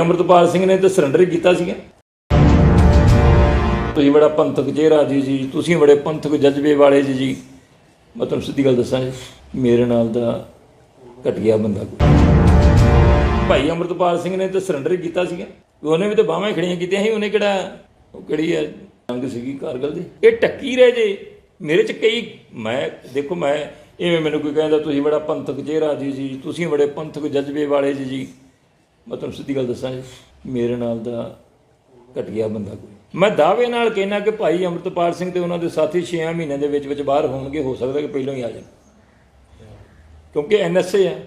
ਅਮਰਤਪਾਲ ਸਿੰਘ ਨੇ ਤਾਂ ਸਰੈਂਡਰ ਕੀਤਾ ਸੀਗਾ। ਤੁਸੀਂ ਬੜਾ ਪੰਥਕ ਚਿਹਰਾ ਜੀ ਜੀ, ਤੁਸੀਂ ਬੜੇ ਪੰਥਕ ਜਜ਼ਬੇ ਵਾਲੇ ਜੀ ਜੀ। ਮੈਂ ਤੁਹਾਨੂੰ ਸਿੱਧੀ ਗੱਲ ਦੱਸਾਂ ਜੀ, ਮੇਰੇ ਨਾਲ ਦਾ ਘਟਿਆ ਬੰਦਾ ਭਾਈ ਅਮਰਤਪਾਲ ਸਿੰਘ ਨੇ ਤਾਂ ਸਰੈਂਡਰ ਕੀਤਾ ਸੀਗਾ। ਉਹਨੇ ਵੀ ਤਾਂ ਬਾਹਾਂ ਖੜੀਆਂ ਕੀਤੀਆਂ ਸੀ, ਉਹਨੇ ਕਿਹੜਾ, ਉਹ ਕਿਹੜੀ ਹੈ ਜੰਗ ਸੀਗੀ ਕਾਰਗਲ ਦੀ। ਇਹ ਟੱਕੀ ਰਹਿ ਜੇ, ਮੇਰੇ ਚ ਕਈ, ਮੈਂ, ਦੇਖੋ ਮੈਂ, ਇਵੇਂ ਮੈਨੂੰ ਕੋਈ ਕਹਿੰਦਾ, ਤੁਸੀਂ ਬੜਾ ਪੰਥਕ ਚਿਹਰਾ ਜੀ ਜੀ, ਤੁਸੀਂ ਬੜੇ ਪੰਥਕ ਜਜ਼ਬੇ ਵਾਲੇ ਜੀ ਜੀ। ਮੈਂ ਤੁਹਾਨੂੰ ਸਿੱਧੀ ਗੱਲ ਦੱਸਾਂ ਜੀ, ਮੇਰੇ ਨਾਲ ਦਾ ਘਟਿਆ ਬੰਦਾ ਕੋਈ। ਮੈਂ ਦਾਅਵੇ ਨਾਲ ਕਹਿਣਾ ਕਿ ਭਾਈ ਅਮਰਤਪਾਲ ਸਿੰਘ ਤੇ ਉਹਨਾਂ ਦੇ ਸਾਥੀ 6 ਮਹੀਨਿਆਂ ਦੇ ਵਿੱਚ ਵਿੱਚ ਬਾਹਰ ਹੋਣਗੇ, ਹੋ ਸਕਦਾ ਕਿ ਪਹਿਲਾਂ ਹੀ ਆ ਜਾਣ। ਕਿਉਂਕਿ ਐਨਐਸਏ ਹੈ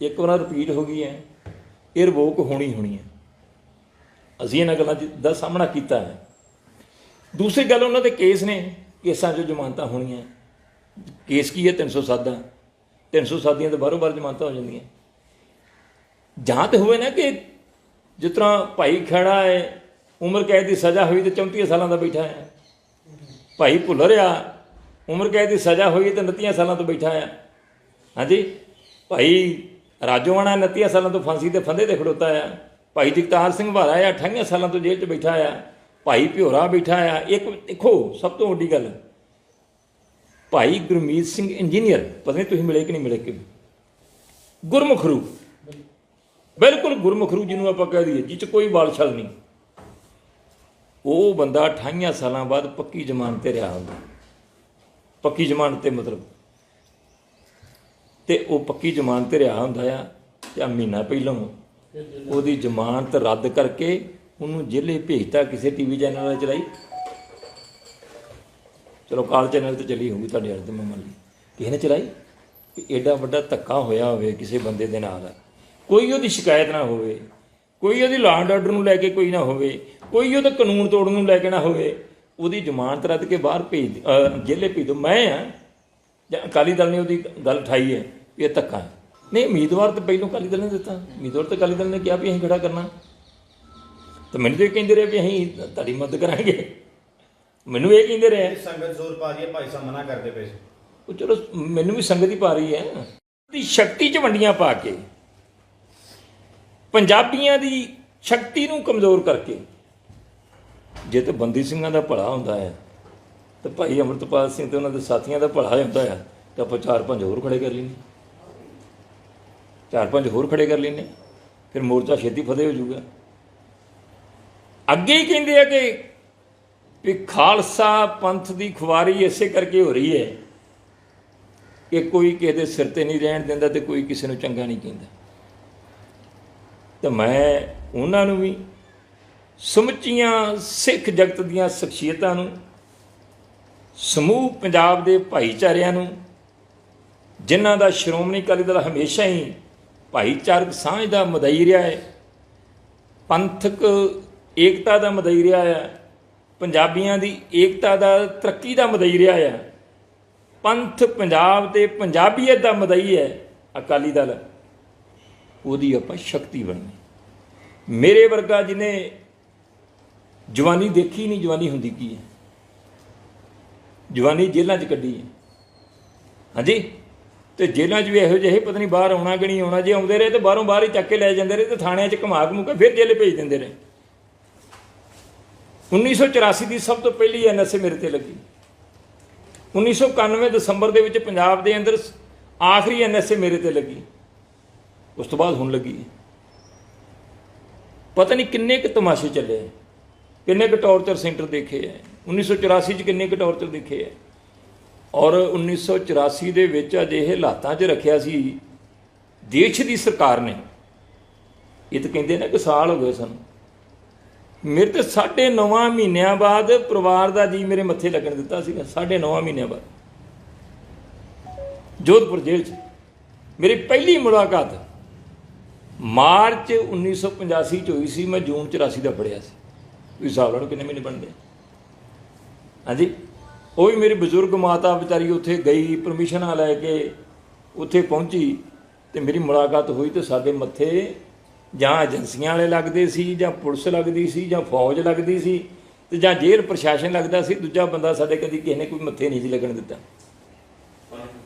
ਇੱਕ ਵਾਰ ਰਿਪੀਟ ਹੋ ਗਈ ਹੈ, ਇਹ ਰਿਵੋਕ ਹੋਣੀ ਹੋਣੀ ਹੈ। ਅਸੀਂ ਇਹਨਾਂ ਗੱਲਾਂ ਦੀ- ਦਾ ਸਾਹਮਣਾ ਕੀਤਾ ਹੈ। ਦੂਸਰੀ ਗੱਲ, ਉਹਨਾਂ ਦੇ ਕੇਸ ਨੇ, ਕੇਸਾਂ 'ਚ ਜ਼ਮਾਨਤਾਂ ਹੋਣੀਆਂ। ਕੇਸ ਕੀ ਹੈ? 307 ਦਾ। 307 ਦੀਆਂ ਤਾਂ ਬਾਰੋ ਬਾਰ ਜ਼ਮਾਨਤਾਂ ਹੋ ਜਾਂਦੀਆਂ। ਜਾਂ ਤੇ ਹੋਵੇ ਨਾ ਕਿ ਜਿਸ ਤਰ੍ਹਾਂ ਭਾਈ ਖੜਾ ਹੈ, ਉਮਰ ਕੈਦ ਦੀ ਸਜ਼ਾ ਹੋਈ ਤੇ 34 ਸਾਲਾਂ ਦਾ ਬੈਠਾ ਹੈ। ਭਾਈ ਭੁੱਲਰ ਆ, ਉਮਰ ਕੈਦ ਦੀ ਸਜ਼ਾ ਹੋਈ ਤੇ 29 ਸਾਲਾਂ ਤੋਂ ਬੈਠਾ ਹੈ। ਹਾਂਜੀ? ਭਾਈ ਰਾਜੋਵਾਣਾ 29 ਸਾਲਾਂ ਤੋਂ ਫਾਂਸੀ ਦੇ ਫੰਦੇ ਤੇ ਖੜੋਤਾ ਆ ਭਾਈ ਜਗਤਾਰ ਸਿੰਘ ਵਾਰਾ ਆ 28 ਸਾਲਾਂ ਤੋਂ ਜੇਲ੍ਹ 'ਚ ਬੈਠਾ ਆ ਭਾਈ ਭਿਓਰਾ ਬੈਠਾ ਆ ਇੱਕ ਦੇਖੋ, ਸਭ ਤੋਂ ਵੱਡੀ ਗੱਲ। ਭਾਈ ਗੁਰਮੀਤ ਸਿੰਘ ਇੰਜੀਨੀਅਰ, ਪਤਾ ਨਹੀਂ ਤੁਸੀਂ ਮਿਲੇ ਕਿ ਨਹੀਂ ਮਿਲੇ ਕਿ ਗੁਰਮੁਖ ਰੂਪ। ਬਿਲਕੁਲ ਗੁਰਮੁਖ ਰੂ ਜਿਹਨੂੰ ਆਪਾਂ ਕਹਿ ਦਈਏ, ਜਿਹ 'ਚ ਕੋਈ ਵਾਲ ਛਲ ਨਹੀਂ। ਉਹ ਬੰਦਾ 28 ਸਾਲਾਂ ਬਾਅਦ ਪੱਕੀ ਜ਼ਮਾਨਤ ਤੇ ਰਿਹਾ ਹੁੰਦਾ। ਪੱਕੀ ਜ਼ਮਾਨਤ ਤੇ ਮਤਲਬ। ਤੇ ਉਹ ਪੱਕੀ ਜ਼ਮਾਨਤ ਤੇ ਰਿਹਾ ਹੁੰਦਾ ਆ, ਤੇ ਆ ਮਹੀਨਾ ਪਹਿਲਾਂ ਉਹਦੀ ਜ਼ਮਾਨਤ ਰੱਦ ਕਰਕੇ ਉਹਨੂੰ ਜੇਲੇ ਭੇਜਤਾ ਕਿਸੇ ਟੀਵੀ ਚੈਨਲ ਨਾਲ ਚਲਾਈ ਚਲੋ ਕਾਲ ਚੈਨਲ ਤੇ ਚਲੀ ਹੋਊਗੀ ਤੁਹਾਡੇ ਵਾਲੇ ਤੇ ਮੈਂ ਮੰਨ ਲਈ ਕਿਸੇ ਨੇ ਚਲਾਈ? ਕਿ ਐਡਾ ਵੱਡਾ ਧੱਕਾ ਹੋਇਆ ਹੋਵੇ ਕਿਸੇ ਬੰਦੇ ਦੇ ਨਾਲ। ਕੋਈ ਉਹਦੀ ਸ਼ਿਕਾਇਤ ਨਾ ਹੋਵੇ ਕੋਈ ਉਹਦੀ ਲਾਅ ਐਂਡ ਆਰਡਰ ਨੂੰ ਲੈ ਕੇ ਕੋਈ ਨਾ ਹੋਵੇ ਕੋਈ ਉਹਦਾ ਕਾਨੂੰਨ ਤੋੜਨ ਨੂੰ ਲੈ ਕੇ ਨਾ ਹੋਵੇ ਉਹਦੀ ਜ਼ਮਾਨਤ ਰੱਦ ਕੇ ਬਾਹਰ ਭੇਜ ਜੇਲੇ ਭੇਜ ਦੋ। ਮੈਂ ਆ ਜਾਂ ਅਕਾਲੀ ਦਲ ਨੇ ਉਹਦੀ ਗੱਲ ਉਠਾਈ ਹੈ ਵੀ ਇਹ ਧੱਕਾ ਹੈ। ਨਹੀਂ ਉਮੀਦਵਾਰ ਤਾਂ ਪਹਿਲੋਂ ਅਕਾਲੀ ਦਲ ਨੇ ਦਿੱਤਾ। ਉਮੀਦਵਾਰ ਤਾਂ ਅਕਾਲੀ ਦਲ ਨੇ ਕਿਹਾ ਵੀ ਅਸੀਂ ਖੜਾ ਕਰਨਾ। ਤਾਂ ਮੈਨੂੰ ਤਾਂ ਕਹਿੰਦੇ ਰਹੇ ਵੀ ਅਸੀਂ ਤੁਹਾਡੀ ਮਦਦ ਕਰਾਂਗੇ। ਮੈਨੂੰ ਇਹ ਕਹਿੰਦੇ ਰਹੇ। ਸੰਗਤ ਜ਼ੋਰ ਪਾ ਰਹੀ ਹੈ ਭਾਈ ਸਾਹਿਬ ਮਨਾ ਕਰਦੇ ਪਏ ਉਹ ਚਲੋ ਮੈਨੂੰ ਵੀ ਸੰਗਤ ਹੀ ਪਾ ਰਹੀ ਹੈ। ਦੀ ਸ਼ਕਤੀ 'ਚ ਵੰਡੀਆਂ ਪਾ ਕੇ ਪੰਜਾਬੀਆਂ ਦੀ ਸ਼ਕਤੀ ਨੂੰ ਕਮਜ਼ੋਰ ਕਰਕੇ ਜੇ ਤੇ ਬੰਦੀ ਸਿੰਘਾਂ ਦਾ ਭਲਾ ਹੁੰਦਾ ਹੈ, ਤੇ ਭਾਈ ਅਮਰਤਪਾਲ ਸਿੰਘ ਤੇ ਉਹਨਾਂ ਦੇ ਸਾਥੀਆਂ ਦਾ ਭਲਾ ਹੁੰਦਾ ਹੈ, ਤਾਂ ਆਪਾਂ ਚਾਰ ਪੰਜ ਹੋਰ ਖੜੇ ਕਰ ਲੈਣੇ ਚਾਰ ਪੰਜ ਹੋਰ ਖੜੇ ਕਰ ਲੈਣੇ ਫਿਰ ਮੋਰਚਾ ਛੇਤੀ ਫਤਿਹ ਹੋ ਜਾਊਗਾ। ਅੱਗੇ ਹੀ ਕਹਿੰਦੇ ਆ ਕਿ ਵੀ ਖਾਲਸਾ ਪੰਥ ਦੀ ਖੁਆਰੀ ਇਸੇ ਕਰਕੇ ਹੋ ਰਹੀ ਹੈ ਕਿ ਕੋਈ ਕਿਸੇ ਦੇ ਸਿਰ ਤੇ ਨਹੀਂ ਰਹਿਣ ਦਿੰਦਾ ਤੇ ਕੋਈ ਕਿਸੇ ਨੂੰ ਚੰਗਾ ਨਹੀਂ ਕਹਿੰਦਾ। ਤੇ ਮੈਂ ਉਹਨਾਂ ਨੂੰ ਵੀ ਸਮੁੱਚੀਆਂ ਸਿੱਖ ਜਗਤ ਦੀਆਂ ਸ਼ਖਸੀਅਤਾਂ ਨੂੰ, ਸਮੂਹ ਪੰਜਾਬ ਦੇ ਭਾਈਚਾਰਿਆਂ ਨੂੰ, ਜਿਨ੍ਹਾਂ ਦਾ ਸ਼੍ਰੋਮਣੀ ਅਕਾਲੀ ਦਲ ਹਮੇਸ਼ਾ ਹੀ ਭਾਈਚਾਰਕ ਸਾਂਝ ਦਾ ਮਦਈ ਰਿਹਾ ਹੈ, ਪੰਥਕ ਏਕਤਾ ਦਾ ਮਦਈ ਰਿਹਾ ਹੈ, ਪੰਜਾਬੀਆਂ ਦੀ ਏਕਤਾ ਦਾ ਤਰੱਕੀ ਦਾ ਮਦਈ ਰਿਹਾ ਹੈ, ਪੰਥ ਪੰਜਾਬ ਤੇ ਪੰਜਾਬੀਅਤ ਦਾ ਮਦਈ ਹੈ ਅਕਾਲੀ ਦਲ। ਉਹਦੀ ਆਪਾਂ ਸ਼ਕਤੀ ਬਣਨੀ। ਮੇਰੇ ਵਰਗਾ ਜਿਹਨੇ ਜਵਾਨੀ ਦੇਖੀ ਨਹੀਂ, ਜਵਾਨੀ ਹੁੰਦੀ ਕੀ ਹੈ? ਜਵਾਨੀ ਜੇਲ੍ਹਾਂ 'ਚ ਕੱਢੀ ਹੈ। ਹਾਂਜੀ? ਤੇ ਜੇਲ੍ਹਾਂ 'ਚ ਵੀ ਇਹੋ ਜਿਹੇ ਪਤਾ ਨਹੀਂ ਬਾਹਰ ਆਉਣਾ ਕਿ ਨਹੀਂ ਆਉਣਾ, ਜੇ ਆਉਂਦੇ ਰਹੇ ਤੇ ਬਾਹਰੋਂ ਬਾਹਰ ਹੀ ਚੱਕ ਕੇ ਲੈ ਜਾਂਦੇ ਰਹੇ ਤੇ ਥਾਣਿਆਂ 'ਚ ਘੁਮਾ ਘਮੂ ਕੇ ਫਿਰ ਜੇਲ੍ਹ ਭੇਜ ਦਿੰਦੇ ਰਹੇ। 1984 ਦੀ ਸਭ ਤੋਂ ਪਹਿਲੀ ਐਨਐਸਏ ਮੇਰੇ ਤੇ ਲੱਗੀ। 1991 ਦਸੰਬਰ ਦੇ ਵਿੱਚ ਪੰਜਾਬ ਦੇ ਅੰਦਰ ਆਖਰੀ ਐਨਐਸਏ ਮੇਰੇ ਤੇ ਲੱਗੀ। ਉਸ ਤੋਂ ਬਾਅਦ ਹੁਣ ਲੱਗੀ। ਪਤਾ ਨਹੀਂ ਕਿੰਨੇ ਕੁ ਤਮਾਸ਼ੇ ਚੱਲੇ ਕਿੰਨੇ ਕੁ ਟੌਰਚਰ ਸੈਂਟਰ ਦੇਖੇ ਹੈ 1984 ਚ ਕਿੰਨੇ ਕੁ ਟੌਰਚਰ ਦੇਖੇ ਹੈ ਔਰ 1984 ਦੇ ਵਿੱਚ ਅਜਿਹੇ ਹਾਲਾਤਾਂ 'ਚ ਰੱਖਿਆ ਸੀ ਦੇਸ਼ ਦੀ ਸਰਕਾਰ ਨੇ। ਇਹ ਤਾਂ ਕਹਿੰਦੇ ਨੇ ਕਿ ਸਾਲ ਹੋ ਗਏ ਸਾਨੂੰ। ਮੇਰੇ ਤੇ ਸਾਢੇ ਨੌਵਾਂ ਮਹੀਨਿਆਂ ਬਾਅਦ ਪਰਿਵਾਰ ਦਾ ਜੀ ਮੇਰੇ ਮੱਥੇ ਲੱਗਣ ਦਿੱਤਾ ਸੀਗਾ, ਸਾਢੇ ਨੌਵਾਂ ਮਹੀਨਿਆਂ ਬਾਅਦ। ਜੋਧਪੁਰ ਜੇਲ੍ਹ 'ਚ। ਮੇਰੀ ਪਹਿਲੀ ਮੁਲਾਕਾਤ ਮਾਰਚ 1985 ਚ ਹੋਈ ਸੀ, ਮੈਂ ਜੂਨ 84 ਦਾ ਫੜਿਆ ਸੀ। ਤੁਸੀਂ ਹਿਸਾਬ ਲਾ ਲਓ ਕਿੰਨੇ ਮਹੀਨੇ ਬਣਦੇ ਹਾਂਜੀ? ਉਹ ਵੀ ਮੇਰੀ ਬਜ਼ੁਰਗ ਮਾਤਾ ਵਿਚਾਰੀ ਉੱਥੇ ਗਈ ਪਰਮਿਸ਼ਨਾਂ ਲੈ ਕੇ ਉੱਥੇ ਪਹੁੰਚੀ ਤੇ ਮੇਰੀ ਮੁਲਾਕਾਤ ਹੋਈ ਤੇ ਸਾਡੇ ਮੱਥੇ ਜਾਂ ਏਜੰਸੀਆਂ ਵਾਲੇ ਲੱਗਦੇ ਸੀ, ਜਾਂ ਪੁਲਿਸ ਲੱਗਦੀ ਸੀ, ਜਾਂ ਫੌਜ ਲੱਗਦੀ ਸੀ ਤੇ ਜਾਂ ਜੇਲ੍ਹ ਪ੍ਰਸ਼ਾਸਨ ਲੱਗਦਾ ਸੀ, ਦੂਜਾ ਬੰਦਾ ਸਾਡੇ ਕਦੀ ਕਿਸੇ ਨੇ ਕੋਈ ਮੱਥੇ ਨਹੀਂ ਸੀ ਲੱਗਣ ਦਿੱਤਾ।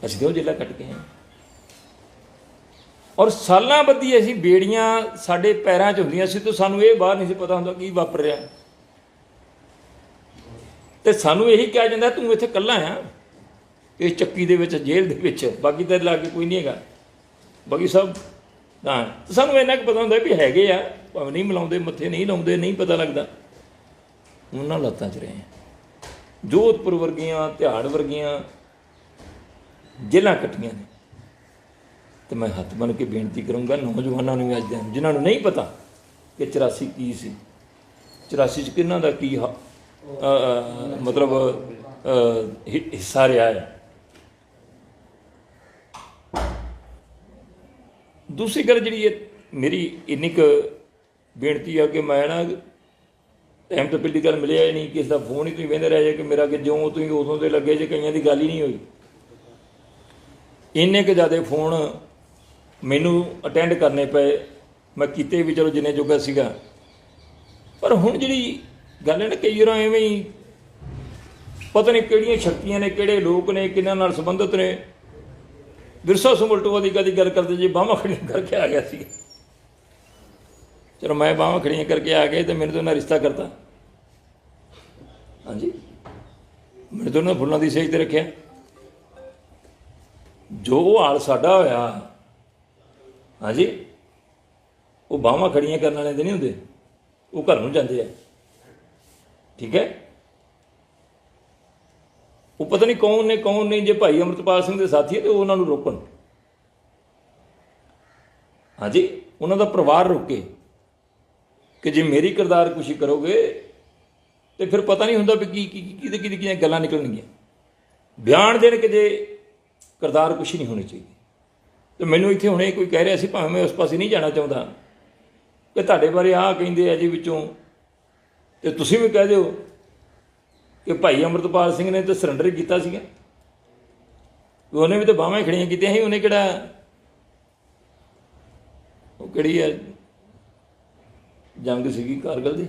ਅਸੀਂ ਤਾਂ ਉਹ ਜੇਲਾ ਕੱਟ ਕੇ ਆਏ। ਔਰ ਸਾਲਾਂ ਬੱਧੀ ਅਸੀਂ ਬੇੜੀਆਂ ਸਾਡੇ ਪੈਰਾਂ 'ਚ ਹੁੰਦੀਆਂ ਸੀ ਤੇ ਸਾਨੂੰ ਇਹ ਬਾਹਰ ਨਹੀਂ ਸੀ ਪਤਾ ਹੁੰਦਾ ਕੀ ਵਾਪਰ ਰਿਹਾ ਤੇ ਸਾਨੂੰ ਇਹੀ ਕਿਹਾ ਜਾਂਦਾ, ਤੂੰ ਇੱਥੇ ਇਕੱਲਾ ਆ। ਇਸ ਚੱਕੀ ਦੇ ਵਿੱਚ, ਜੇਲ੍ਹ ਦੇ ਵਿੱਚ ਬਾਕੀ ਤੇਰੇ ਲਾਗੇ ਕੋਈ ਨਹੀਂ ਹੈਗਾ। ਬਾਕੀ ਸਭ ਤਾਂ ਸਾਨੂੰ ਇੰਨਾ ਕੁ ਪਤਾ ਹੁੰਦਾ ਵੀ ਹੈਗੇ ਆ, ਭਾਵੇਂ ਨਹੀਂ ਮਿਲਾਉਂਦੇ, ਮੱਥੇ ਨਹੀਂ ਲਾਉਂਦੇ, ਨਹੀਂ ਪਤਾ ਲੱਗਦਾ। ਉਹਨਾਂ ਲੱਤਾਂ 'ਚ ਰਹੇ ਆ। ਜੋਧਪੁਰ ਵਰਗੀਆਂ ਧਿਆੜ ਵਰਗੀਆਂ ਜੇਲ੍ਹਾਂ ਕੱਟੀਆਂ ਨੇ। ਤੇ ਮੈਂ ਹੱਥ ਬਨ ਕੇ ਬੇਨਤੀ ਕਰੂੰਗਾ ਨੌਜਵਾਨਾਂ ਨੂੰ ਵੀ ਅੱਜ ਦੇ ਜਿਨ੍ਹਾਂ ਨੂੰ ਨਹੀਂ ਪਤਾ ਕਿ 84 ਕੀ ਸੀ। 84 ਚ ਕਿਹਨਾਂ ਦਾ ਕੀ ਹ- ਅ, ਮਤਲਬ ਹਿੱਸਾ ਰਿਹਾ ਹੈ। ਦੂਸਰੀ ਗੱਲ ਜਿਹੜੀ ਹੈ ਮੇਰੀ ਇੰਨੀ ਕੁ ਬੇਨਤੀ ਆ ਕਿ ਮੈਂ ਨਾ ਟਾਈਮ ਤੋਂ ਪਹਿਲੀ ਗੱਲ ਮਿਲਿਆ ਹੀ ਨਹੀਂ ਕਿਸੇ ਦਾ ਫੋਨ ਹੀ ਤੁਸੀਂ ਵੇਂਦੇ ਰਹਿ ਜੇ ਕਿ ਮੇਰਾ ਕਿ ਜਿਉਂ ਤੁਸੀਂ ਉਦੋਂ ਦੇ ਲੱਗੇ ਜੇ ਕਈਆਂ ਦੀ ਗੱਲ ਹੀ ਨਹੀਂ ਹੋਈ। ਇੰਨੇ ਕੁ ਜ਼ਿਆਦਾ ਫੋਨ ਮੈਨੂੰ ਅਟੈਂਡ ਕਰਨੇ ਪਏ। ਮੈਂ ਕੀਤੇ ਵੀ ਚਲੋ ਜਿੰਨੇ ਜੋਗਾ ਸੀਗਾ। ਪਰ ਹੁਣ ਜਿਹੜੀ ਗੱਲ ਹੈ ਨਾ, ਕਈ ਵਾਰ ਐਵੇਂ ਹੀ ਪਤਾ ਨਹੀਂ ਕਿਹੜੀਆਂ ਸ਼ਕਤੀਆਂ ਨੇ, ਕਿਹੜੇ ਲੋਕ ਨੇ, ਕਿਹਨਾਂ ਨਾਲ ਸੰਬੰਧਿਤ ਨੇ। ਵਿਰਸਾ ਸੁਮਲਟੋਆ ਦੀ ਕਦੀ ਗੱਲ ਕਰਦੇ ਜੇ ਬਾਹਾਂ ਖੜੀਆਂ ਕਰਕੇ ਆ ਗਿਆ ਸੀ। ਚਲੋ ਮੈਂ ਬਾਹਾਂ ਖੜੀਆਂ ਕਰਕੇ ਆ ਗਏ ਤੇ ਮੈਨੂੰ ਤਾਂ ਉਹਨਾਂ ਰਿਸ਼ਤਾ ਕਰਤਾ। ਹਾਂਜੀ? ਮੈਨੂੰ ਤਾਂ ਉਹਨਾਂ ਫੁੱਲਾਂ ਦੀ ਸੇਜ ਤੇ ਰੱਖਿਆ। ਜੋ ਹਾਲ ਸਾਡਾ ਹੋਇਆ ਹਾਂਜੀ। ਉਹ ਬਾਹਾਂ ਖੜੀਆਂ ਕਰਨ ਵਾਲੇ ਦੇ ਨਹੀਂ ਹੁੰਦੇ। ਉਹ ਘਰ ਨੂੰ ਜਾਂਦੇ ਆ। ਠੀਕ ਹੈ? ਉਹ ਪਤਾ ਨਹੀਂ ਕੌਣ ਨੇ, ਕੌਣ ਨਹੀਂ। ਜੇ ਭਾਈ ਅਮਰਤਪਾਲ ਸਿੰਘ ਦੇ ਸਾਥੀ ਹੈ ਤੇ ਉਹਨਾਂ ਨੂੰ ਰੋਕਣ। ਹਾਂਜੀ, ਉਹਨਾਂ ਦਾ ਪਰਿਵਾਰ ਰੋਕੇ। ਕਿ ਜੇ ਮੇਰੀ ਕਿਰਦਾਰ ਕੁਸ਼ੀ ਕਰੋਗੇ, ਤੇ ਫਿਰ ਪਤਾ ਨਹੀਂ ਹੁੰਦਾ ਵੀ ਕੀ ਕੀ ਕਿਹਦੇ ਕਿਹਦੇ ਕਿਹਦੀਆਂ ਗੱਲਾਂ ਨਿਕਲਣਗੀਆਂ। ਬਿਆਨ ਦੇਣ ਕਿ ਜੇ ਕਿਰਦਾਰ ਕੁਸ਼ੀ ਨਹੀਂ ਹੋਣੀ ਚਾਹੀਦੀ। ਤੇ ਮੈਨੂੰ ਇੱਥੇ ਹੁਣੇ ਕੋਈ ਕਹਿ ਰਿਹਾ ਸੀ ਭਾਵੇਂ ਮੈਂ ਉਸ ਪਾਸੇ ਨਹੀਂ ਜਾਣਾ ਚਾਹੁੰਦਾ। ਕਿ ਤੁਹਾਡੇ ਬਾਰੇ ਆਹ ਕਹਿੰਦੇ ਆ ਜੀ ਵਿੱਚੋਂ ਤੇ ਤੁਸੀਂ ਵੀ ਕਹਿ ਦਿਓ ਕਿ ਭਾਈ ਅਮਰਤਪਾਲ ਸਿੰਘ ਨੇ ਤਾਂ ਸਰੈਂਡਰ ਕੀਤਾ ਸੀਗਾ। ਉਹਨੇ ਵੀ ਤਾਂ ਬਾਹਾਂ ਖੜੀਆਂ ਕੀਤੀਆਂ ਸੀ ਉਹਨੇ ਕਿਹੜਾ ਉਹ ਕਿਹੜੀ ਹੈ ਜੰਗ ਸੀਗੀ ਕਾਰਗਲ ਦੀ?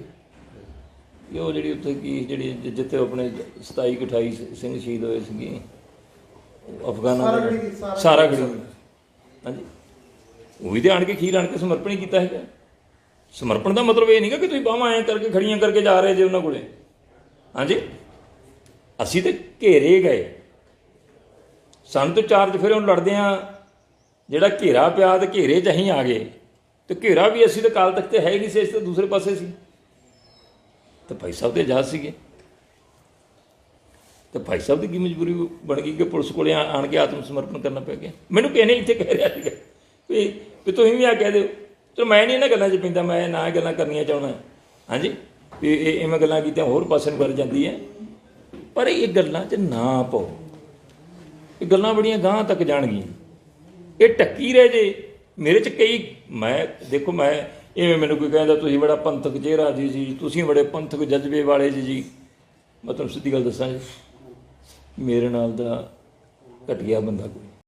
ਇਹ ਉਹ ਜਿਹੜੀ ਉੱਥੇ ਕੀ ਜਿਹੜੀ ਜਿੱਥੇ ਆਪਣੇ 27 ਕੁ 28 ਸਿੰਘ ਸ਼ਹੀਦ ਹੋਏ ਸੀਗੇ। ਅਫਗਾਨਾਂ ਸਾਰਾ ਗੜੀ ਹਾਂਜੀ। ਉਹ ਵੀ ਤੇ ਆਣ ਕੇ ਖੀਰ ਆਣ ਕੇ ਸਮਰਪਣ ਹੀ ਕੀਤਾ ਹੈਗਾ। ਸਮਰਪਣ ਦਾ ਮਤਲਬ ਇਹ ਨਹੀਂਗਾ ਕਿ ਤੁਸੀਂ ਬਾਹਾਂ ਐਂ ਕਰਕੇ ਖੜੀਆਂ ਕਰਕੇ ਜਾ ਰਹੇ ਜੇ ਉਹਨਾਂ ਕੋਲੇ। ਹਾਂਜੀ। ਅਸੀਂ ਤੇ ਘੇਰੇ ਗਏ। ਸਾਨੂੰ ਤੇ ਚਾਰਜ ਫਿਰ ਉਹਨੂੰ ਲੜਦੇ ਆ ਜਿਹੜਾ ਘੇਰਾ ਪਿਆ ਤੇ ਘੇਰੇ 'ਚ ਅਸੀਂ ਆ ਗਏ। ਤੇ ਘੇਰਾ ਵੀ ਅਸੀਂ ਤਾਂ ਕਾਲ ਤੱਕ ਤੇ ਹੈ ਹੀ ਨਹੀਂ ਸੀ ਇਸ ਤੇ ਦੂਸਰੇ ਪਾਸੇ ਸੀ। ਤਾਂ ਭਾਈ ਸਾਹਿਬ ਤੇ ਆਜ਼ਾਦ ਸੀਗੇ। ਤੇ ਭਾਈ ਸਾਹਿਬ ਦੀ ਕੀ ਮਜਬੂਰੀ ਬਣ ਗਈ ਕਿ ਪੁਲਿਸ ਕੋਲੇ ਆਣ ਕੇ ਆਤਮ ਸਮਰਪਣ ਕਰਨਾ ਪੈ ਗਿਆ? ਮੈਨੂੰ ਕਿਸੇ ਇੱਥੇ ਕਹਿ ਰਿਹਾ ਸੀਗਾ ਵੀ ਵੀ ਤੁਸੀਂ ਵੀ ਆ ਕਹਿ ਦਿਓ। ਚਲੋ ਮੈਂ ਨਹੀਂ ਇਹਨਾਂ ਗੱਲਾਂ 'ਚ ਪੈਂਦਾ, ਮੈਂ ਨਾ ਇਹ ਗੱਲਾਂ ਕਰਨੀਆਂ ਚਾਹੁੰਦਾ। ਹਾਂਜੀ? ਵੀ ਇਹ ਇਵੇਂ ਗੱਲਾਂ ਕੀਤੀਆਂ, ਹੋਰ ਪਾਸੇ ਨੂੰ ਕਰ ਜਾਂਦੀ ਹੈ। ਪਰ ਇਹ ਗੱਲਾਂ 'ਚ ਨਾ ਪਾਓ। ਇਹ ਗੱਲਾਂ ਬੜੀਆਂ ਗਾਂਹ ਤੱਕ ਜਾਣਗੀਆਂ। ਇਹ ਟੱਕੀ ਰਹਿ ਜੇ। ਮੇਰੇ 'ਚ ਕਈ ਮੈਂ ਦੇਖੋ ਮੈਂ ਇਵੇਂ ਮੈਨੂੰ ਕੋਈ ਕਹਿੰਦਾ, ਤੁਸੀਂ ਬੜਾ ਪੰਥਕ ਚਿਹਰਾ ਜੀ ਜੀ, ਤੁਸੀਂ ਬੜੇ ਪੰਥਕ ਜਜ਼ਬੇ ਵਾਲੇ ਜੀ ਜੀ। ਮੈਂ ਤੁਹਾਨੂੰ ਸਿੱਧੀ ਗੱਲ ਦੱਸਾਂ ਜੀ। ਮੇਰੇ ਨਾਲ ਦਾ ਘਟੀਆ ਬੰਦਾ ਕੋਈ।